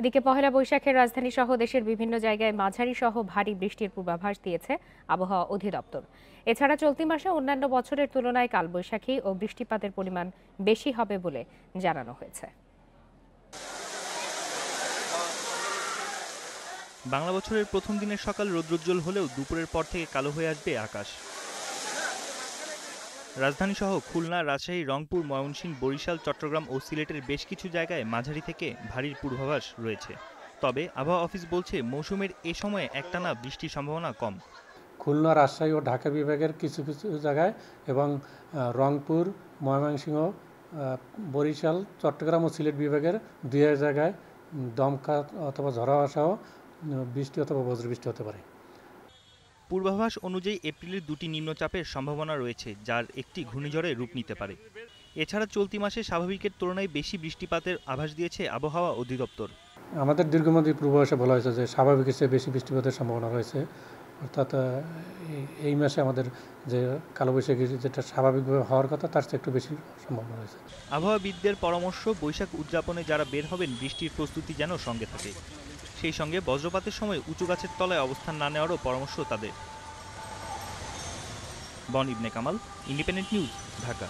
এদিকে পহেলা বৈশাখের রাজধানী সহ দেশের বিভিন্ন জায়গায় মাঝারি সহ ভারী বৃষ্টির পূর্বাভাস দিয়েছে আবহাওয়া অধিদপ্তর। এছাড়া চলতি মাসে অন্যান্য বছরের তুলনায় কালবৈশাখী ও বৃষ্টিপাতের পরিমাণ বেশি হবে বলে জানানো হয়েছে। বাংলা বছরের প্রথম দিনের সকাল রৌদ্রোজ্জ্বল হলেও দুপুরের পর থেকে কালো হয়ে আসবে আকাশ। রাজধানী সহ খুলনা, রাজশাহী, রংপুর, ময়মনসিংহ, বরিশাল, চট্টগ্রাম ও সিলেটের বেশ কিছু জায়গায় মাঝারি থেকে ভারীর পূর্বাভাস রয়েছে। তবে আবহাওয়া অফিস বলছে, মৌসুমের এ সময়ে একটানা বৃষ্টির সম্ভাবনা কম। খুলনা, রাজশাহী ও ঢাকা বিভাগের কিছু কিছু জায়গায় এবং রংপুর, ময়মনসিংহ বরিশাল, চট্টগ্রাম ও সিলেট বিভাগের দুই জায়গায় দমকা অথবা ঝড়া সহ বৃষ্টি অথবা বজ্রবৃষ্টি হতে পারে। পূর্বাভাস অনুযায়ী এপ্রিলের দুটি নিম্নচাপের সম্ভাবনা রয়েছে যার একটি ঘূর্ণিঝড়ে রূপ নিতে পারে। এছাড়া চলতি মাসে স্বাভাবিকের তুলনায় বেশি বৃষ্টিপাতের আভাস দিয়েছে আবহাওয়া অধিদপ্তর। আমাদের দীর্ঘমেয়াদী পূর্বাভাসে বলা হয়েছে যে স্বাভাবিকের চেয়ে বেশি বৃষ্টিপাতের সম্ভাবনা রয়েছে। অর্থাৎ এই- মাসে আমাদের যে কালবৈশাখী যেটা স্বাভাবিকভাবে হওয়ার কথা তার চেয়ে একটু বেশি সম্ভাবনা রয়েছে। আবহাওয়াবিদদের পরামর্শ বৈশাখ উদযাপনে যারা বের হবেন বৃষ্টির প্রস্তুতি যেন সঙ্গে থাকে। সেই সঙ্গে বজ্রপাতের সময় উঁচু গাছের তলায় অবস্থান না নেওয়ারও পরামর্শ তাদের। বন ইবনে কামাল ইন্ডিপেন্ডেন্ট নিউজ ঢাকা।